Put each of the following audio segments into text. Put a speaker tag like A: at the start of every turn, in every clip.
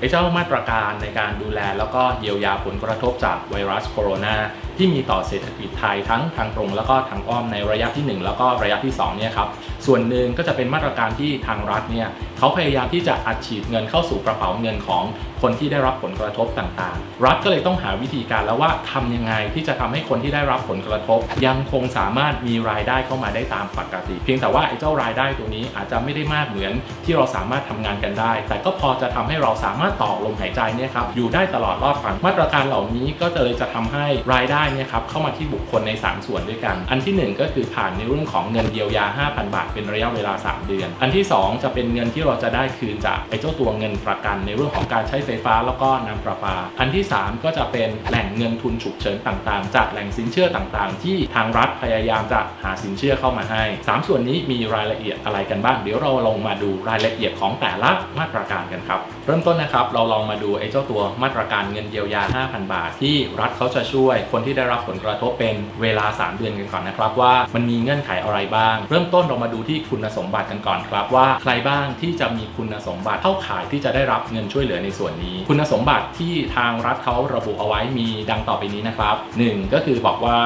A: ไอ้เจ้ามาตรการในการดูแลแล้วก็เยียวยาผลกระทบจากไวรัสโคโรนา ที่มีต่อเศรษฐกิจไทยทั้งทางตรง แล้วก็ทางอ้อมในระยะที่ 1 แล้วก็ระยะที่2เนี่ยครับส่วนหนึ่งก็จะเป็นมาตรการที่ทางรัฐเนี่ยเขาพยายามที่จะอัดฉีดเงินเข้าสู่กระเป๋าเงินของคนที่ได้รับผลกระทบต่างๆ รัฐก็เลยต้องหาวิธีการแล้วว่าทำยังไงที่จะทำให้คนที่ได้รับผลกระทบ ยังคงสามารถมีรายได้เข้ามาได้ตามปกติ เพียงแต่ว่าไอ้เจ้ารายได้ตัวนี้อาจจะไม่ได้มากเหมือนที่เราสามารถทำงานกันได้ แต่ก็พอจะทำให้เราสามารถต่อลมหายใจเนี่ยครับอยู่ได้ตลอดรอดฟังมาตรการเหล่านี้ก็เลยจะทำให้รายได้เนี่ยครับเข้ามาที่บุคคลใน 3 ส่วนด้วยกัน อันทีหนึ่1 ก็คือผ่านในเรื่องของเงินเยียวยา 5,000 บาท เป็นระยะเวลา 3 เดือน อันที่ 2 จะเป็นเงินที่เราจะได้คืนจากไอ้เจ้าตัวเงินประกัน ในเรื่องของการใช้ไฟฟ้าแล้วก็น้ำประปา อันที่ 3 ก็จะเป็นแหล่งเงินทุนฉุกเฉินต่างๆ จากแหล่งสินเชื่อต่างๆ ที่ทางรัฐพยายามจะหาสินเชื่อเข้ามาให้ 3 ส่วนนี้มีรายละเอียดอะไรกันบ้าง เดี๋ยวเราลงมาดูรายละเอียดของแต่ละมาตรการกันครับ เริ่มต้นนะครับเราลองมาดูไอ้เจ้าตัวมาตรการเงินเยียวยา 5,000 บาท ที่รัฐเขาจะช่วยคนที่ได้รับผลกระทบเป็นเวลา 3 เดือนกันก่อนนะครับว่ามันมีเงื่อนไขอะไรบ้าง เริ่มต้นเรามาดูที่คุณสมบัติกันก่อนครับว่าใครบ้างที่จะมีคุณสมบัติเข้าข่ายที่จะได้รับเงินช่วยเหลือในส่วนนี้ คุณสมบัติที่ทางรัฐเขาระบุเอาไว้มีดังต่อไปนี้นะครับ 1 ก็คือบอกว่า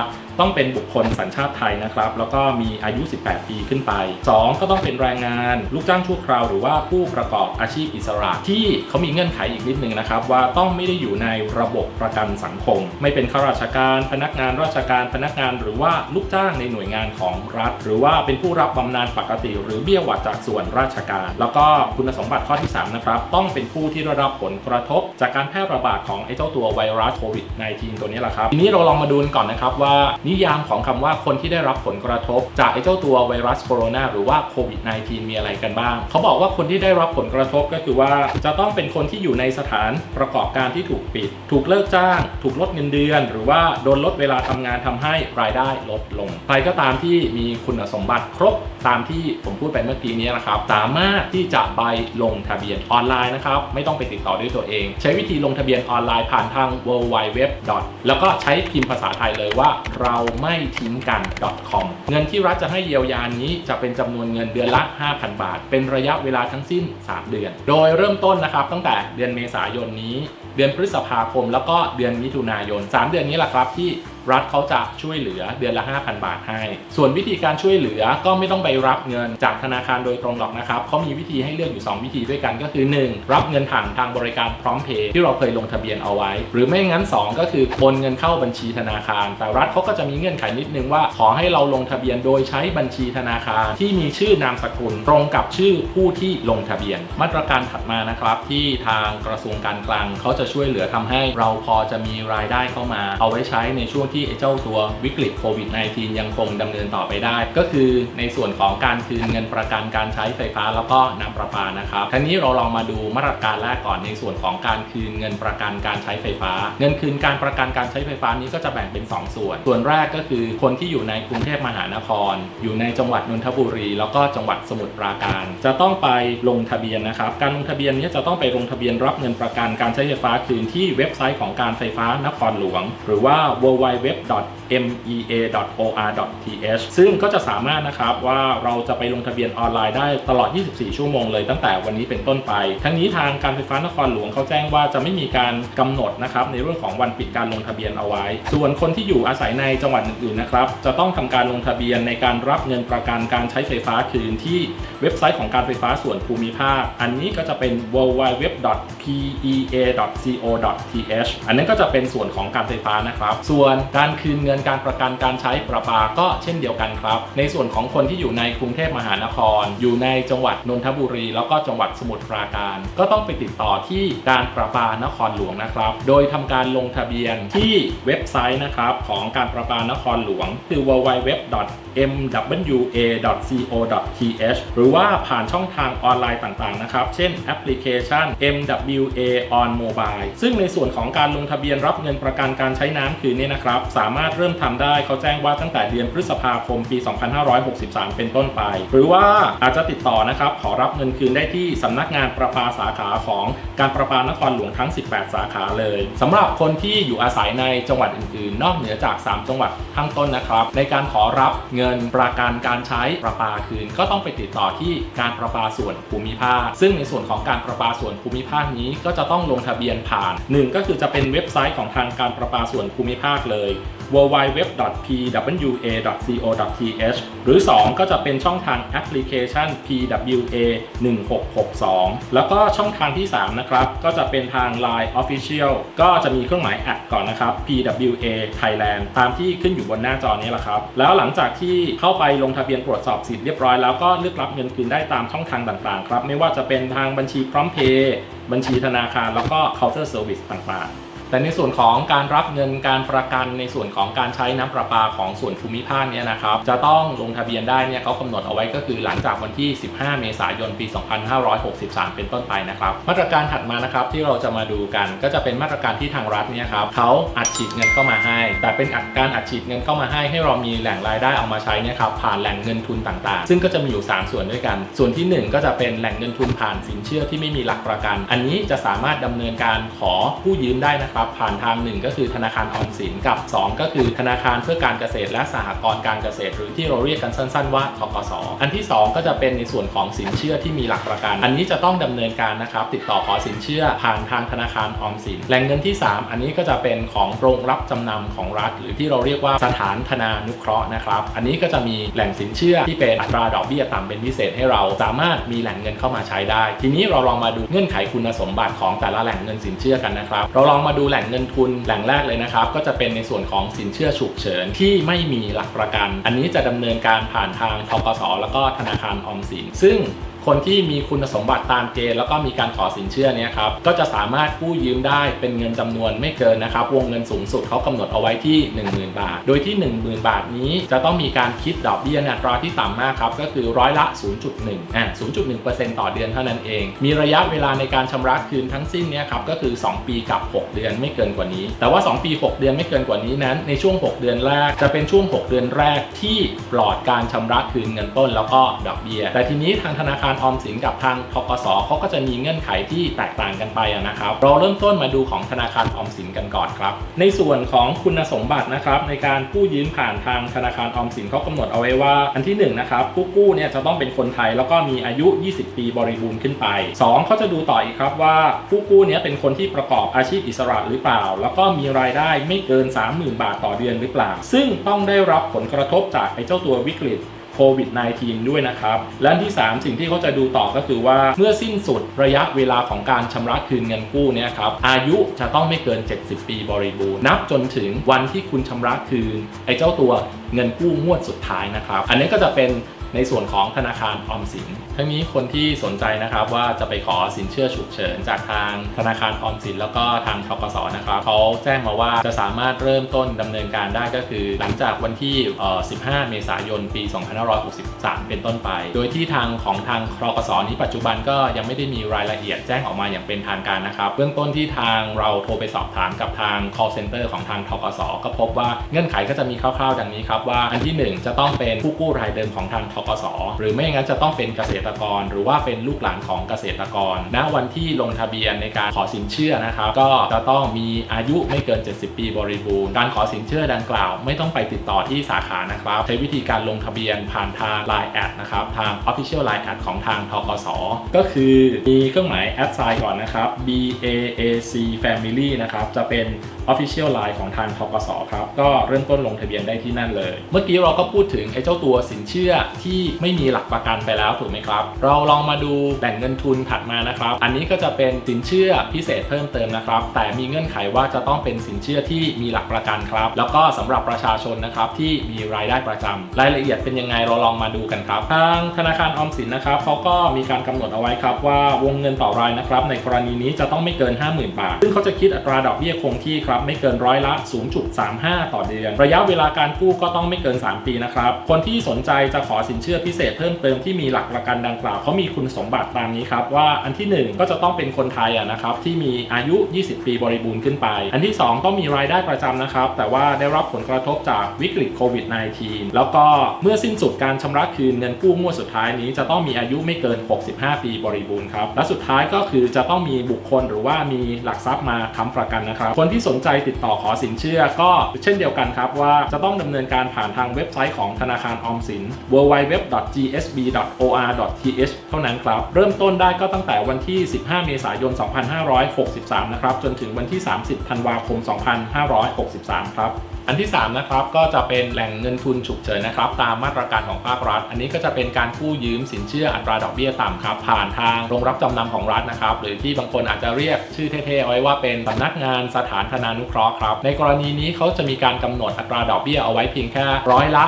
A: ต้องเป็นบุคคลสัญชาติไทยนะครับ แล้วก็มีอายุ 18 ปีขึ้นไป 2 ก็ต้องเป็นแรงงาน ลูกจ้างชั่วคราว หรือว่าผู้ประกอบอาชีพอิสระที่เขามีเงื่อนไขอีกนิดนึงนะครับว่าต้องไม่ได้อยู่ในระบบประกันสังคม ไม่เป็นข้าราชการ พนักงานราชการพนักงาน หรือว่าลูกจ้างในหน่วยงานของรัฐ หรือว่าเป็นผู้รับบำนาญปกติ หรือเบี้ยหวัดจากส่วนราชการ แล้วก็คุณสมบัติข้อที่3นะครับต้องเป็นผู้ที่ได้รับผลกระทบ จากการแพร่ระบาดของไอ้เจ้าตัวไวรัสโควิด -19 ตัวนี้แหละครับทีนี้เราลองมาดูก่อนนะครับว่านิยามของคำว่าคนที่ได้รับผลกระทบ จากไอ้เจ้าตัวไวรัสโคโรนาหรือว่าโควิด -19 มีอะไรกันบ้าง เขาบอกว่าคนที่ได้รับผลกระทบก็คือว่าจะต้องเป็นคนที่อยู่ในสถานประกอบการที่ถูกปิด ถูกเลิกจ้าง ถูกลดเงินเดือน หรือว่าโดนลดเวลาทำงานทำให้รายได้ลดลง ใครก็ตามที่มีคุณสมบัติครบตามที่ผมพูดไปเมื่อกี้นี้นะครับ สามารถที่จะไปลงทะเบียนออนไลน์นะครับ ไม่ต้องไปติดต่อด้วยตัวเอง ใช้วิธีลงทะเบียนออนไลน์ผ่านทาง w w w แล้วก็ใช้พิมพ์ภาษาไทยเลยว่าเราราไม่ทิ้งกัน .com เงินที่รัฐจะให้เยียวยานี้จะเป็นจำนวนเงินเดือนละ 5,000 บาท เป็นระยะเวลาทั้งสิ้น 3 เดือน โดยเริ่มต้นนะครับตั้งแต่เดือนเมษายนนี้ เดือนพฤษภาคม แล้วก็เดือนมิถุนายน 3 เดือนนี้แหละครับที่ รัฐเขาจะช่วยเหลือเดือนละ 5,000 บาทให้ ส่วนวิธีการช่วยเหลือก็ไม่ต้องไปรับเงินจากธนาคารโดยตรงหรอกนะครับเขามีวิธีให้เลือกอยู่ 2 วิธีด้วยกันก็คือ 1. รับเงินผ่านทางบริการพร้อมเพย์ที่เราเคยลงทะเบียนเอาไว้ หรือไม่งั้น 2 ก็คือโอนเงินเข้าบัญชีธนาคาร แต่รัฐเขาก็จะมีเงื่อนไขนิดนึงว่า ขอให้เราลงทะเบียนโดยใช้บัญชีธนาคารที่มีชื่อนามสกุลตรงกับชื่อผู้ที่ลงทะเบียน มาตรการถัดมานะครับที่ทางกระทรวงการคลังเขาจะช่วยเหลือทำให้เราพอจะมีรายได้เข้ามา เอาไว้ใช้ในช่วงที่ไอ้เจ้าตัววิกฤตโควิด -19 ยังคงดำเนินต่อไปได้ ก็คือในส่วนของการคืนเงินประกันการใช้ไฟฟ้าแล้วก็น้ำประปานะครับทีนี้เราลองมาดูมาตรการแรกก่อนในส่วนของการคืนเงินประกันการใช้ไฟฟ้า เงินคืนการประกันการใช้ไฟฟ้านี้ก็จะแบ่งเป็น 2 ส่วน ส่วนแรกก็คือคนที่อยู่ในกรุงเทพมหานคร อยู่ในจังหวัดนนทบุรี แล้วก็จังหวัดสมุทรปราการ จะต้องไปลงทะเบียนนะครับ การลงทะเบียนนี้จะต้องไปลงทะเบียนรับเงินประกันการใช้ไฟฟ้าคืนที่เว็บไซต์ของการไฟฟ้านครหลวง หรือว่า www.mea.or.th ซึ่งก็จะสามารถนะครับว่าเราจะไปลงทะเบียนออนไลน์ได้ตลอด 24 ชั่วโมงเลยตั้งแต่วันนี้เป็นต้นไป ทั้งนี้ทางการไฟฟ้านครหลวงเขาแจ้งว่าจะไม่มีการกำหนดนะครับในเรื่องของวันปิดการลงทะเบียนเอาไว้ ส่วนคนที่อยู่อาศัยในจังหวัดอื่นๆนะครับจะต้องทำการลงทะเบียนในการรับเงินประกันการใช้ไฟฟ้าคืนที่ เว็บไซต์ของการไฟฟ้าส่วนภูมิภาค อันนี้ก็จะเป็น www.pea.co.th อันนั้นก็จะเป็นส่วนของการไฟฟ้านะครับ ส่วนการคืนเงินการประกันการใช้ประปาก็เช่นเดียวกันครับ ในส่วนของคนที่อยู่ในกรุงเทพมหานคร อยู่ในจังหวัดนนทบุรี แล้วก็จังหวัดสมุทรปราการ ก็ต้องไปติดต่อที่การประปานครหลวงนะครับ โดยทำการลงทะเบียนที่เว็บไซต์นะครับของการประปานครหลวงคือ www mwa.co.th หรือว่าผ่านช่องทางออนไลน์ต่างๆนะครับ เช่นแอปพลิเคชัน MWA on mobile ซึ่งในส่วนของการลงทะเบียนรับเงินประกันการใช้น้ำคืนนี้นะครับ สามารถเริ่มทำได้เขาแจ้งว่าตั้งแต่เดือนพฤษภาคมปี 2563 เป็นต้นไป หรือว่าอาจจะติดต่อนะครับขอรับเงินคืนได้ที่สำนักงานประปาสาขาของการประปานครหลวงทั้ง 18 สาขาเลยสำหรับคนที่อยู่อาศัยในจังหวัดอื่นๆ นอกเหนือจาก 3 จังหวัดข้างต้นนะครับ ในการขอรับเงินประกันการใช้ประปาคืนก็ต้องไปติดต่อที่การประปาส่วนภูมิภาค ซึ่งในส่วนของการประปาส่วนภูมิภาคนี้ก็จะต้องลงทะเบียนผ่านหนึ่งก็คือจะเป็นเว็บไซต์ของทางการประปาส่วนภูมิภาคเลย www.pwa.co.th หรือ 2 ก็จะเป็นช่องทางแอปพลิเคชัน PWA 1662 แล้วก็ช่องทางที่ 3 นะครับ ก็จะเป็นทาง Line Official ก็จะมีเครื่องหมายแอดก่อนนะครับ PWA Thailand ตามที่ขึ้นอยู่บนหน้าจอนี้แหละครับ แล้วหลังจากที่เข้าไปลงทะเบียนตรวจสอบสิทธิ์เรียบร้อยแล้วก็เลือกรับเงินคืนได้ตามช่องทางต่างๆ ครับ ไม่ว่าจะเป็นทางบัญชีพร้อมเพย์บัญชีธนาคารแล้วก็ counter service ต่างๆ แต่ในส่วนของการรับเงินการประกันในส่วนของการใช้น้ำประปาของส่วนภูมิภาคเนี่ยนะครับจะต้องลงทะเบียนได้เนี่ยเขากำหนดเอาไว้ก็คือหลังจากวันที่ 15 เมษายน ปี 2563 เป็นต้นไปนะครับ มาตรการถัดมานะครับที่เราจะมาดูกันก็จะเป็นมาตรการที่ทางรัฐเนี่ยครับเขาอัดฉีดเงินเข้ามาให้ แต่เป็นการอัดฉีดเงินเข้ามาให้ให้เรามีแหล่งรายได้เอามาใช้เนี่ยครับผ่านแหล่งเงินทุนต่างๆ ซึ่งก็จะมีอยู่ 3 ส่วนด้วยกัน ส่วนทีหนึ่1 ก็จะเป็นแหล่งเงินทุนผ่านสินเชื่อที่ไม่มีหลักประกัน อันนี้จะสามารถดำเนินการขอผู้ยืมได้นะครับผ่านทาง1ก็คือธนาคารออมสินกับ 2 ก็คือธนาคารเพื่อการเกษตรและสหกรณ์การเกษตร หรือที่เราเรียกกันสั้น ๆ ว่าทกสอันที่ 2 ก็จะเป็นในส่วนของสินเชื่อที่มีหลักประกัน อันนี้จะต้องดำเนินการนะครับติดต่อขอสินเชื่อผ่านทางธนาคารออมสินแหล่งเงินที่ 3 อันนี้ก็จะเป็นของโรงรับจำนำของรัฐ หรือที่เราเรียกว่าสถานธนานุเคราะห์นะครับอันนี้ก็จะมีแหล่งสินเชื่อที่เป็นอัตราดอกเบี้ยต่ำเป็นพิเศษให้เราสามารถมีแหล่งเงินเข้ามาใช้ได้ ทีนี้เราลองมาดูเงื่อนไขคุณสมบัติของแต่ละแหล่งเงินสินเชื่อกันนะครับ เราลองมาดูแหล่งเงินทุนแหล่งแรกเลยนะครับ ก็จะเป็นในส่วนของสินเชื่อฉุกเฉินที่ไม่มีหลักประกัน อันนี้จะดำเนินการผ่านทางทกสแล้วก็ธนาคารออมสินซึ่ง คนที่มีคุณสมบัติตามเกณฑ์แล้วก็มีการขอสินเชื่อเนี้ยครับก็จะสามารถกู้ยืมได้เป็นเงินจำนวนไม่เกินนะครับวงเงินสูงสุดเขากำหนดเอาไว้ที่ 10,000 บาท โดยที่ 10,000 บาทนี้จะต้องมีการคิดดอกเบี้ยอัตราที่ต่ำมากครับก็คือร้อยละ 0.1อ่า0.1%ต่อเดือนเท่านั้นเอง มีระยะเวลาในการชำระคืนทั้งสิ้นเนี้ยครับก็คือ 2 ปีกับ 6 เดือนไม่เกินกว่านี้ แต่ว่า 2 ปี 6 เดือนไม่เกินกว่านี้นั้น ในช่วง 6 เดือนแรกจะเป็นช่วง 6 เดือนแรกที่ปลอดการชำระคืนเงินต้นแล้วก็ดอกเบี้ยแต่ทีนี้ทางธนาคารารออมสินกับทางทกสเขาก็จะมีเงื่อนไขที่แตกต่างกันไปนะครับ เราเริ่มต้นมาดูของธนาคารออมสินกันก่อนครับ ในส่วนของคุณสมบัตินะครับในการกู้ยืมผ่านทางธนาคารออมสินเขากำหนดเอาไว้ว่า อันที่หนึ่งนะครับผู้กู้เนี่ยจะต้องเป็นคนไทยแล้วก็มีอายุ 20 ปีบริบูรณ์ขึ้นไปสองเขาจะดูต่ออีกครับว่าผู้กู้เนี่ยเป็นคนที่ประกอบอาชีพอิสระหรือเปล่า แล้วก็มีรายได้ไม่เกิน 30,000 บาทต่อเดือนหรือเปล่า ซึ่งต้องได้รับผลกระทบจากไอ้เจ้าตัววิกฤต ควิด -19 ด้วยนะครับ และที่ 3 สิ่งที่เขาจะดูต่อก็คือว่าเมื่อสิ้นสุดระยะเวลาของการชำระคืนเงินกู้เนี่ยครับอายุจะต้องไม่เกิน 70 ปีบริบูรณ์นับจนถึงวันที่คุณชำระคืน ไอ้เจ้าตัวเงินกู้งวดสุดท้ายนะครับ อันนี้ก็จะเป็นในส่วนของธนาคารออมสิน ทั้งนี้คนที่สนใจนะครับว่าจะไปขอสินเชื่อฉุกเฉิน จากทางธนาคารออมสินแล้วก็ทางทกสนะครับเขาแจ้งมาว่าจะสามารถเริ่มต้นดำเนินการได้ก็คือ หลังจากวันที่ 15 เมษายน ปี 2563 เป็นต้นไป โดยที่ทางของทางทกสนี้ปัจจุบันก็ยังไม่ได้มีรายละเอียดแจ้งออกมาอย่างเป็นทางการนะครับเบื้องต้นที่ทางเราโทรไปสอบถามกับทาง call center ของทางทกสก็พบว่าเงื่อนไขก็จะมีคร่าวๆ ดังนี้ครับว่าอันที่หนึ่งจะต้องเป็นผู้กู้รายเดิมของทางทกสหรือไม่อย่างนั้นจะต้องเป็นเกษตรกร หรือว่าเป็นลูกหลานของเกษตรกรณวันที่ลงทะเบียนในการขอสินเชื่อนะครับ ก็จะต้องมีอายุไม่เกิน 70 ปีบริบูรณ์การขอสินเชื่อดังกล่าว ไม่ต้องไปติดต่อที่สาขานะครับ ใช้วิธีการลงทะเบียนผ่านทาง Line แอดนะครับทาง Official Line แอดของทางทกสก็คือมีเครื่องหมายแอดไซน์ก่อนนะครับ B A A C Family นะครับจะเป็น Official Line ของทางทกสครับก็เริ่มต้นลงทะเบียนได้ที่นั่นเลย เมื่อกี้เราก็พูดถึงไอ้เจ้าตัวสินเชื่อที่ไม่มีหลักประกันไปแล้วถูกไหมครับเราลองมาดูแหล่งเงินทุนถัดมานะครับ อันนี้ก็จะเป็นสินเชื่อพิเศษเพิ่มเติมนะครับ แต่มีเงื่อนไขว่าจะต้องเป็นสินเชื่อที่มีหลักประกันครับ แล้วก็สำหรับประชาชนนะครับที่มีรายได้ประจำรายละเอียดเป็นยังไงเราลองมาดูกันครับ ทางธนาคารออมสินนะครับเขาก็มีการกำหนดเอาไว้ครับว่าวงเงินต่อรายนะครับ ในกรณีนี้จะต้องไม่เกิน 50,000 บาท ซึ่งเขาจะคิดอัตราดอกเบี้ยคงที่ครับไม่เกินร้อยละ 0.35 ต่อเดือน ระยะเวลาการกู้ก็ต้องไม่เกิน 3 ปีนะครับ คนที่สนใจจะขอสินเชื่อพิเศษเพิ่มเติมที่มีหลักประกันดังกล่าวเขามีคุณสมบัติตามนี้ครับ ว่าอันที่หนึ่งก็จะต้องเป็นคนไทยะนะครับที่มีอายุ 20 ปีบริบูรณ์ขึ้นไป อันที่สองต้องมีรายได้ประจำนะครับ แต่ว่าได้รับผลกระทบจากวิกฤตโควิด -19 แล้วก็เมื่อสิ้นสุดการชำระคืนเงินกู้งวดสุดท้ายนี้จะต้องมีอายุไม่เกิน 65 ปีบริบูรณ์ครับ และสุดท้ายก็คือจะต้องมีบุคคลหรือว่ามีหลักทรัพย์มาค้ำประกันนะครับ คนที่สนใจติดต่อขอสินเชื่อก็เช่นเดียวกันครับว่าจะต้องดำเนินการผ่านทางเว็บไซต์ของธนาคารออมสิน w w w g s b o r th เท่านั้นครับ เริ่มต้นได้ก็ตั้งแต่วันที่ 15 เมษายน 2563 นะครับ จนถึงวันที่ 30 ธันวาคม 2563 ครับ อันที่3นะครับก็จะเป็นแหล่งเงินทุนฉุกเฉินนะครับ ตามมาตรการของภาครัฐ อันนี้ก็จะเป็นการกู้ยืมสินเชื่ออัตราดอกเบี้ยต่ำครับผ่านทางโรงรับจำนำของรัฐนะครับ หรือที่บางคนอาจจะเรียกชื่อเท่ๆเอาไว้ว่าเป็นสำนักงานสถานธนานุเคราะห์ครับในกรณีนี้เขาจะมีการกำหนดอัตราดอกเบี้ยเอาไว้เพียงแค่ร้อยละ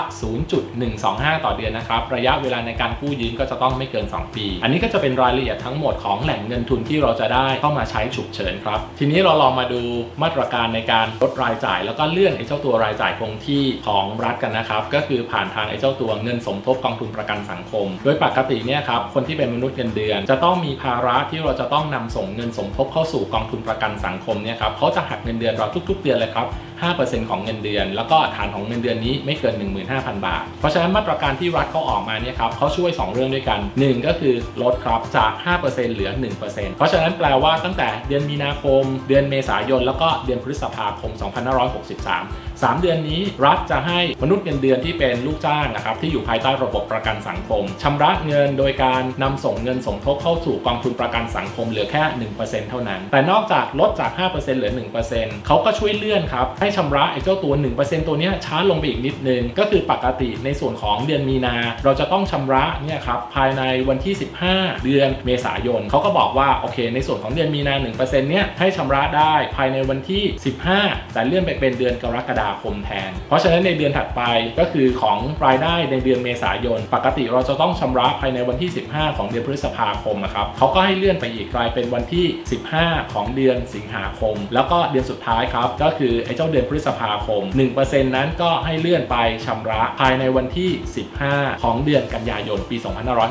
A: 0.125 ต่อเดือนนะครับระยะเวลาในการกู้ยืมก็จะต้องไม่เกิน 2 ปี อันนี้ก็จะเป็นรายละเอียดทั้งหมดของแหล่งเงินทุนที่เราจะได้เข้ามาใช้ฉุกเฉินครับทีนี้เราลองมาดูมาตรการในการลดรายจ่าย แล้วก็เลื่อนไอ้เจ้าตัวรายจ่ายคงที่ของรัฐกันนะครับ ก็คือผ่านทางไอ้เจ้าตัวเงินสมทบกองทุนประกันสังคม โดยปกติเนี่ยครับคนที่เป็นมนุษย์เงินเดือน จะต้องมีภาระที่เราจะต้องนำส่งเงินสมทบเข้าสู่กองทุนประกันสังคมเนี่ยครับเขาจะหักเงินเดือนเราทุก ๆ เดือนเลยครับ 5%ของเงินเดือน แล้วก็ฐานของเงินเดือนนี้ไม่เกิน 15,000 บาท เพราะฉะนั้นมาตรการที่รัฐเขาออกมาเนี่ยครับเขาช่วย 2 เรื่องด้วยกัน 1 ก็คือลดครับจาก 5%เหลือ 1%เพราะฉะนั้นแปลว่าตั้งแต่เดือนมีนาคม เดือนเมษายน แล้วก็เดือนพฤษภาคม 2563 3 เดือนนี้รัฐจะให้มนุษย์เงินเดือนที่เป็นลูกจ้างนะครับที่อยู่ภายใต้ระบบประกันสังคมชำระเงินโดยการนำส่งเงินสมทบเข้าสู่กองทุนประกันสังคมเหลือแค่ 1%เท่านั้น แต่นอกจากลดจาก 5%เหลือ 1%เขาก็ช่วยเลื่อนครับให้ชำระไอ้เจ้าตัว 1%ตัวนี้ช้าลงไปอีกนิดนึง ก็คือปกติในส่วนของเดือนมีนา เราจะต้องชำระเนี่ยครับภายในวันที่ 15 เดือนเมษายนเขาก็บอกว่าโอเค ในส่วนของเดือนมีนา1%เนี่ยให้ชำระได้ภายในวันที่ 15 แต่เลื่อนไปเป็นเดือนกรกฎาคมแทน เพราะฉะนั้นในเดือนถัดไปก็คือของรายได้ในเดือนเมษายน ปกติเราจะต้องชำระภายในวันที่ 15 ของเดือนพฤษภาคมนะครับเขาก็ให้เลื่อนไปอีกกลายเป็นวันที่ 15 ของเดือนสิงหาคม แล้วก็เดือนสุดท้ายครับก็คือไอ้เจ้าเดือนพฤษภาคม 1%นั้นก็ให้เลื่อนไปชำระภายในวันที่ 15 ของเดือนกันยายนปี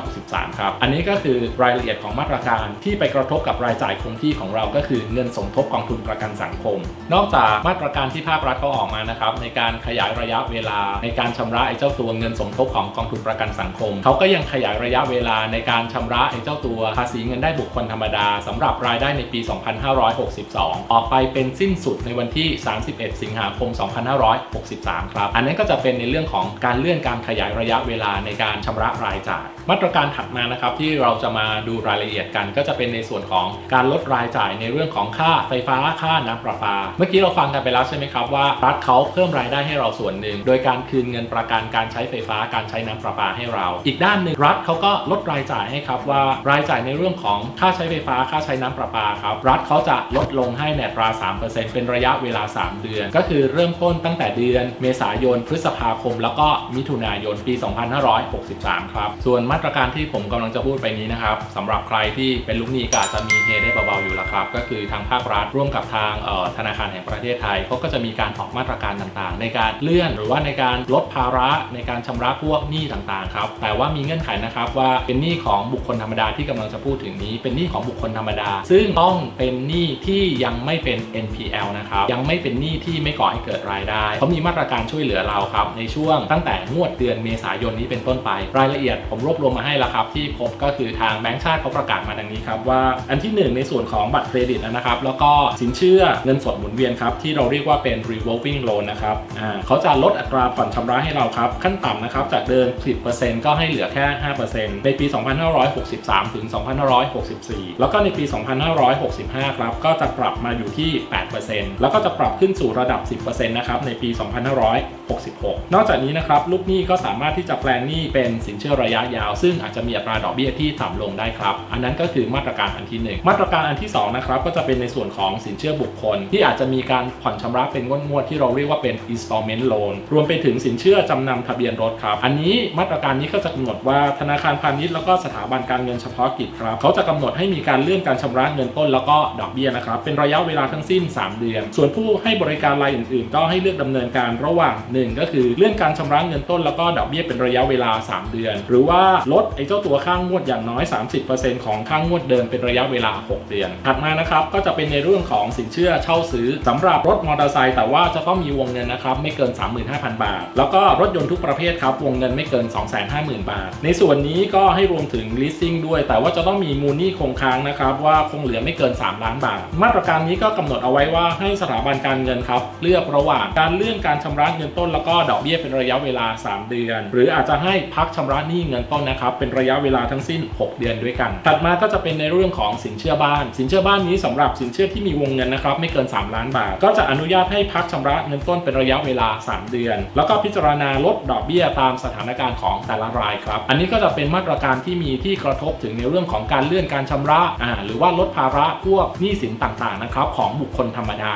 A: 2563 ครับ อันนี้ก็คือรายละเอียดของมาตรการที่ไปกระทบกับรายจ่ายคงที่ของเราก็คือเงินสมทบกองทุนประกันสังคม นอกจากมาตรการที่ภาครัฐเขาออกมานะครับในการขยายระยะเวลาในการชำระไอ้เจ้าตัวเงินสมทบของกองทุนประกันสังคม เขาก็ยังขยายระยะเวลาในการชำระไอ้เจ้าตัวภาษีเงินได้บุคคลธรรมดาสำหรับรายได้ในปี 2562 ออกไปเป็นสิ้นสุดในวันที่ 31สิงหาคม 2563 ครับ อันนั้นก็จะเป็นในเรื่องของการเลื่อนการขยายระยะเวลาในการชำระรายจ่าย มาตรการถัดมานะครับที่เราจะมาดูรายละเอียดกัน ก็จะเป็นในส่วนของการลดรายจ่ายในเรื่องของค่าไฟฟ้าค่าน้ำประปา เมื่อกี้เราฟังกันไปแล้วใช่ไหมครับว่ารัฐเขาเพิ่มรายได้ให้เราส่วนหนึ่ง โดยการคืนเงินประกันการใช้ไฟฟ้าการใช้น้ำประปาให้เรา อีกด้านหนึ่งรัฐเขาก็ลดรายจ่ายให้ครับว่ารายจ่ายในเรื่องของค่าใช้ไฟฟ้าค่าใช้น้ำประปาครับรัฐเขาจะลดลงให้ในตรา 3%เป็นระยะเวลา 3 เดือนก็คือเริ่มต้นตั้งแต่เดือนเมษายน พฤษภาคม แล้วก็มิถุนายนปี 2563 ครับ ส่วนมาตรการที่ผมกำลังจะพูดไปนี้นะครับสำหรับใครที่เป็นลูกหนี้ก็อาจจะมีเฮได้เบาๆอยู่แล้วครับ ก็คือทางภาครัฐร่วมกับทางออธนาคารแห่งประเทศไทยเขาก็จะมีการออกมาตรการต่างๆ ในการเลื่อนหรือว่าในการลดภาระในการชำระพวกหนี้ต่างๆครับแต่ว่ามีเงื่อนไขนะครับว่าเป็นหนี้ของบุคคลธรรมดาที่กำลังจะพูดถึงนี้ เป็นหนี้ของบุคคลธรรมดา ซึ่งต้องเป็นหนี้ที่ยังไม่เป็น NPL นะครับยังไม่เป็นหนี้ที่ไม่ก่อให้เกิดรายได้เขามีมาตรการช่วยเหลือเราครับ ในช่วงตั้งแต่งวดเดือนเมษายนนี้เป็นต้นไป รายละเอียดผมรวบรวมมาให้แล้วครับ ที่พบก็คือทางแบงก์ชาติเขาประกาศมาดังนี้ครับว่าอันที่หนึ่งในส่วนของบัตรเครดิตนะครับ แล้วก็สินเชื่อเงินสดหมุนเวียนครับที่เราเรียกว่าเป็น revolving loan นะครับอ่าเขาจะลดอัตราผ่อนชำระให้เราครับขั้นต่ำนะครับจากเดิม 10%ก็ให้เหลือแค่ 5%ในปี 2563 ถึง 2564 แล้วก็ในปี 2565 ครับก็จะปรับมาอยู่ที่ 8%แล้วก็จะปรับขึ้นสู่ระดับ 10%นะครับในปี 2500 66 นอกจากนี้นะครับลูกหนี้ก็สามารถที่จะแปลงหนี้เป็นสินเชื่อระยะยาว ซึ่งอาจจะมีอัตราดอกเบี้ยที่ต่ำลงได้ครับ อันนั้นก็คือมาตรการอันที่ 1 มาตรการอันที่2นะครับก็จะเป็นในส่วนของสินเชื่อบุคคล ที่อาจจะมีการผ่อนชำระเป็นงวดๆที่เราเรียกว่าเป็น installment loan รวมไปถึงสินเชื่อจำนำทะเบียนรถครับ อันนี้มาตรการนี้ก็จะกำหนดว่าธนาคารพาณิชย์แล้วก็สถาบันการเงินเฉพาะกิจครับเขาจะกำหนดให้มีการเลื่อนการชำระเงินต้นแล้วก็ดอกเบี้ยนะครับเป็นระยะเวลาทั้งสิ้น 3 เดือน ส่วนผู้ให้บริการรายอื่น ๆ ก็ให้เลือกดำเนินการระหว่าง1ึ่งก็คือเลื่อนการชำระเงินต้นแล้วก็ดอกเบี้ยเป็นระยะเวลา 3 เดือน หรือว่าลดไอ้เจ้าตัวค่างงวดอย่างน้อย 30%ของค่างงวดเดิมเป็นระยะเวลา 6 เดือน ถัดมานะครับก็จะเป็นในเรื่องของสินเชื่อเช่าซื้อสำหรับรถมอเตอร์ไซค์แต่ว่าจะต้องมีวงเงินนะครับไม่เกิน 35,000 บาท แล้วก็รถยนต์ทุกประเภทครับวงเงินไม่เกิน 250,000 บาท ในส่วนนี้ก็ให้รวมถึง leasing ด้วย แต่ว่าจะต้องมีมูลหนี้คงค้างนะครับว่าคงเหลือไม่เกิน 3 ล้านบาท มาตรการนี้ก็กำหนดเอาไว้ว่าให้สถาบันการเงินครับเลือกระหว่างการเลื่อนการชำระเงินต้นแล้วก็ดอกเบี้ยเป็นระยะเวลา 3 เดือน หรืออาจจะให้พักชำระหนี้เงินต้นนะครับเป็นระยะเวลาทั้งสิ้น 6 เดือนด้วยกัน ถัดมาก็จะเป็นในเรื่องของสินเชื่อบ้าน สินเชื่อบ้านนี้สำหรับสินเชื่อที่มีวงเงินนะครับไม่เกิน 3 ล้านบาท ก็จะอนุญาตให้พักชำระเงินต้นเป็นระยะเวลา 3 เดือน แล้วก็พิจารณาลดดอกเบี้ยตามสถานการณ์ของแต่ละรายครับ อันนี้ก็จะเป็นมาตรการที่มีที่กระทบถึงในเรื่องของการเลื่อนการชำระอ่าหรือว่าลดภาระพวกหนี้สินต่างๆนะครับของบุคคลธรรมดา